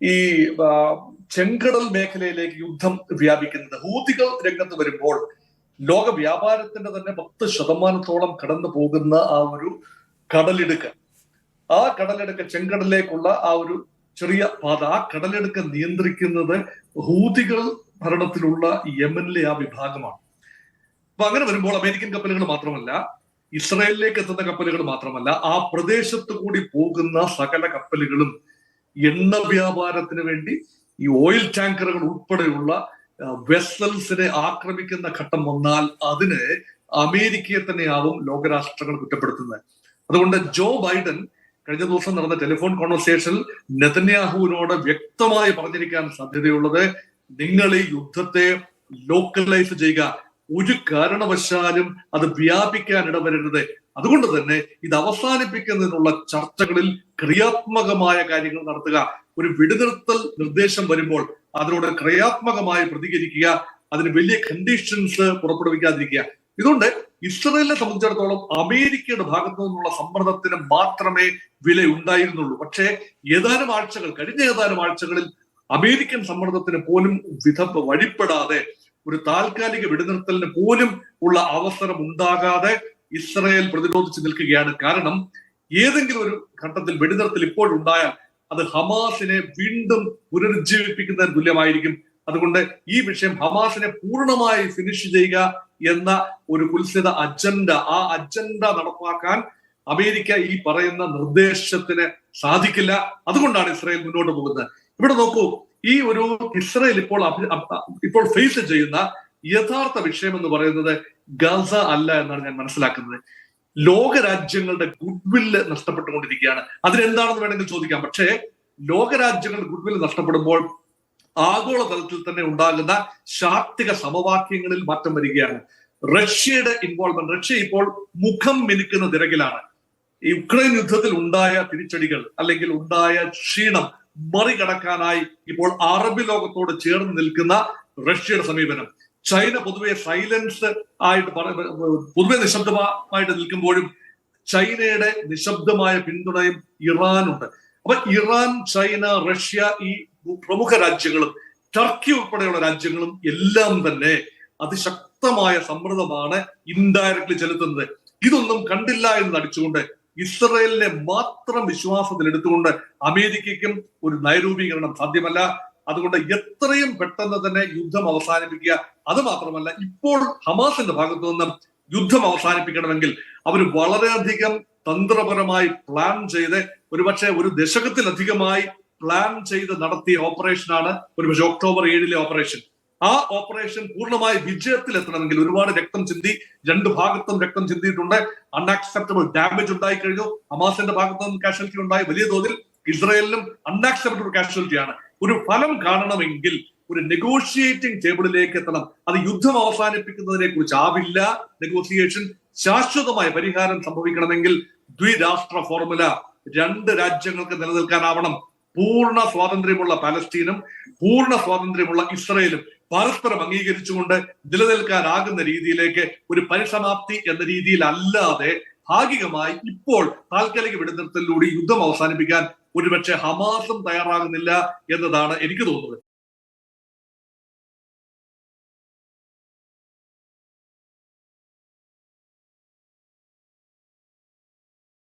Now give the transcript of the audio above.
ഈ ചെങ്കടൽ മേഖലയിലേക്ക് യുദ്ധം വ്യാപിക്കുന്നത്. ഹൂതികൾ രംഗത്ത് വരുമ്പോൾ ലോക വ്യാപാരത്തിന്റെ തന്നെ പത്ത് ശതമാനത്തോളം കടന്നു പോകുന്ന ആ ഒരു കടലിടുക്ക്. ആ കടലിടുക്ക് ചെങ്കടലിലേക്കുള്ള ആ ഒരു ചെറിയ പാത. ആ കടലിടുക്ക് നിയന്ത്രിക്കുന്നത് ഹൂതികൾ ഭരണത്തിലുള്ള യമനിലെ ആ വിഭാഗമാണ്. അപ്പൊ അങ്ങനെ വരുമ്പോൾ അമേരിക്കൻ കപ്പലുകൾ മാത്രമല്ല ഇസ്രായേലിലേക്ക് എത്തുന്ന കപ്പലുകൾ മാത്രമല്ല ആ പ്രദേശത്ത് കൂടി പോകുന്ന സകല കപ്പലുകളും എണ്ണ വ്യാപാരത്തിന് വേണ്ടി ഈ ഓയിൽ ടാങ്കറുകൾ ഉൾപ്പെടെയുള്ള വെസൽസിനെ ആക്രമിക്കുന്ന ഘട്ടം വന്നാൽ അതിന് അമേരിക്കയെ തന്നെയാവും ലോകരാഷ്ട്രങ്ങൾ കുറ്റപ്പെടുത്തുന്നത്. അതുകൊണ്ട് ജോ ബൈഡൻ കഴിഞ്ഞ ദിവസം നടന്ന ടെലിഫോൺ കോൺവെർസേഷനിൽ നെതന്യാഹുവിനോട് വ്യക്തമായി പറഞ്ഞിരിക്കാൻ സാധ്യതയുള്ളത് നിങ്ങൾ ഈ യുദ്ധത്തെ ലോക്കലൈസ് ചെയ്യുക. ഒരു കാരണവശാലും അത് വ്യാപിക്കാൻ ഇടവരരുത്. അതുകൊണ്ട് തന്നെ ഇത് അവസാനിപ്പിക്കുന്നതിനുള്ള ചർച്ചകളിൽ ക്രിയാത്മകമായ കാര്യങ്ങൾ നടത്തുക. ഒരു വെടിനിർത്തൽ നിർദ്ദേശം വരുമ്പോൾ അതിനോട് ക്രിയാത്മകമായി പ്രതികരിക്കുക. അതിന് വലിയ കണ്ടീഷൻസ് പുറപ്പെടുവിക്കാതിരിക്കുക. ഇതുകൊണ്ട് ഇസ്രയേലിനെ സംബന്ധിച്ചിടത്തോളം അമേരിക്കയുടെ ഭാഗത്തു നിന്നുള്ള സമ്മർദ്ദത്തിന് മാത്രമേ വില ഉണ്ടായിരുന്നുള്ളൂ. പക്ഷേ ഏതാനും ആഴ്ചകൾ കഴിഞ്ഞ ഏതാനും ആഴ്ചകളിൽ അമേരിക്കൻ സമ്മർദ്ദത്തിന് പോലും വിധ വഴിപ്പെടാതെ ഒരു താൽക്കാലിക വെടിനിർത്തലിന് പോലും ഉള്ള അവസരം ഉണ്ടാകാതെ ഇസ്രയേൽ പ്രതിരോധിച്ചു നിൽക്കുകയാണ്. കാരണം ഏതെങ്കിലും ഒരു ഘട്ടത്തിൽ വെടിനിർത്തൽ ഇപ്പോഴുണ്ടായാൽ അത് ഹമാസിനെ വീണ്ടും പുനരുജ്ജീവിപ്പിക്കുന്നതിന് തുല്യമായിരിക്കും. അതുകൊണ്ട് ഈ വിഷയം ഹമാസിനെ പൂർണമായി ഫിനിഷ് ചെയ്യുക എന്ന ഒരു കുൽസിത അജണ്ട ആ അജണ്ട നടപ്പാക്കാൻ അമേരിക്ക ഈ പറയുന്ന നിർദ്ദേശത്തിന് സാധിക്കില്ല. അതുകൊണ്ടാണ് ഇസ്രായേൽ മുന്നോട്ട് പോകുന്നത്. ഇവിടെ നോക്കൂ ഈ ഒരു ഇസ്രയേൽ ഇപ്പോൾ ഇപ്പോൾ ഫേസ് ചെയ്യുന്ന യഥാർത്ഥ വിഷയം എന്ന് പറയുന്നത് ഗാസ അല്ല എന്നാണ് ഞാൻ മനസ്സിലാക്കുന്നത്. ലോകരാജ്യങ്ങളുടെ ഗുഡ്വില്ല് നഷ്ടപ്പെട്ടുകൊണ്ടിരിക്കുകയാണ്. അതിനെന്താണെന്ന് വേണമെങ്കിൽ ചോദിക്കാം. പക്ഷേ ലോകരാജ്യങ്ങളുടെ ഗുഡ്വില്ല് നഷ്ടപ്പെടുമ്പോൾ ആഗോള തലത്തിൽ തന്നെ ഉണ്ടാകുന്ന ശാക്തിക സമവാക്യങ്ങളിൽ മാറ്റം വരികയാണ്. റഷ്യയുടെ ഇൻവോൾവ്മെന്റ് റഷ്യ ഇപ്പോൾ മുഖം മിനുക്കുന്ന തിരക്കിലാണ് ഈ ഉക്രൈൻ യുദ്ധത്തിൽ ഉണ്ടായ തിരിച്ചടികൾ അല്ലെങ്കിൽ ഉണ്ടായ ക്ഷീണം മറികടക്കാനായി ഇപ്പോൾ അറബ് ലോകത്തോട് ചേർന്ന് നിൽക്കുന്ന റഷ്യയുടെ സമീപനം. ചൈന പൊതുവെ സൈലൻസ് ആയിട്ട് പൊതുവെ നിശബ്ദമായിട്ട് നിൽക്കുമ്പോഴും ചൈനയുടെ നിശബ്ദമായ പിന്തുണയും ഇറാനുണ്ട്. അപ്പൊ ഇറാൻ ചൈന റഷ്യ ഈ പ്രമുഖ രാജ്യങ്ങളും ടർക്കി ഉൾപ്പെടെയുള്ള രാജ്യങ്ങളും എല്ലാം തന്നെ അതിശക്തമായ സമ്മർദ്ദമാണ് ഇൻഡയറക്ട്ലി ചെലുത്തുന്നത്. ഇതൊന്നും കണ്ടില്ല എന്ന് നടിച്ചുകൊണ്ട് ഇസ്രയേലിനെ മാത്രം വിശ്വാസത്തിൽ എടുത്തുകൊണ്ട് അമേരിക്കയ്ക്കും ഒരു നയരൂപീകരണം സാധ്യമല്ല. അതുകൊണ്ട് എത്രയും പെട്ടെന്ന് തന്നെ യുദ്ധം അവസാനിപ്പിക്കുക. അത് മാത്രമല്ല ഇപ്പോൾ ഹമാസിന്റെ ഭാഗത്തു നിന്നും യുദ്ധം അവസാനിപ്പിക്കണമെങ്കിൽ അവർ വളരെയധികം തന്ത്രപരമായി പ്ലാൻ ചെയ്ത് ഒരുപക്ഷെ ഒരു ദശകത്തിലധികമായി പ്ലാൻ ചെയ്ത് നടത്തിയ ഓപ്പറേഷനാണ് ഒരുപക്ഷെ ഒക്ടോബർ ഏഴിലെ ഓപ്പറേഷൻ ആ ഓപ്പറേഷൻ പൂർണമായി വിജയത്തിലെത്തണമെങ്കിൽ ഒരുപാട് രക്തം ചിന്തി രണ്ട് ഭാഗത്തും രക്തം ചിന്തിയിട്ടുണ്ട്. അൺആക്സെപ്റ്റബിൾ ഡാമേജ് ഉണ്ടായി കഴിഞ്ഞു. ഹമാസിന്റെ ഭാഗത്തു നിന്നും കാഷ്വാലിറ്റി ഉണ്ടായി. വലിയ തോതിൽ ഇസ്രയേലിലും അൺആക്സെപ്റ്റബിൾ കാഷ്വാലിറ്റിയാണ് ഒരു ഫലം കാണണമെങ്കിൽ ഒരു നെഗോഷിയേറ്റിംഗ് ടേബിളിലേക്ക് എത്തണം. അത് യുദ്ധം അവസാനിപ്പിക്കുന്നതിനെ കുറിച്ച് ആവില്ല. നെഗോഷിയേഷൻ ശാശ്വതമായ പരിഹാരം സംഭവിക്കണമെങ്കിൽ ദ്വിരാഷ്ട്ര ഫോർമുല രണ്ട് രാജ്യങ്ങൾക്ക് നിലനിൽക്കാനാവണം. പൂർണ സ്വാതന്ത്ര്യമുള്ള പാലസ്തീനും പൂർണ സ്വാതന്ത്ര്യമുള്ള ഇസ്രയേലും. പരസ്പരം അംഗീകരിച്ചുകൊണ്ട് നിലനിൽക്കാനാകുന്ന രീതിയിലേക്ക് ഒരു പരിസമാപ്തി എന്ന രീതിയിലല്ലാതെ ഭാഗികമായി ഇപ്പോൾ താൽക്കാലിക വെടിനിർത്തലിലൂടെ യുദ്ധം അവസാനിപ്പിക്കാൻ ഒരുപക്ഷെ ഹമാസും തയ്യാറാകുന്നില്ല എന്നതാണ് എനിക്ക് തോന്നുന്നത്.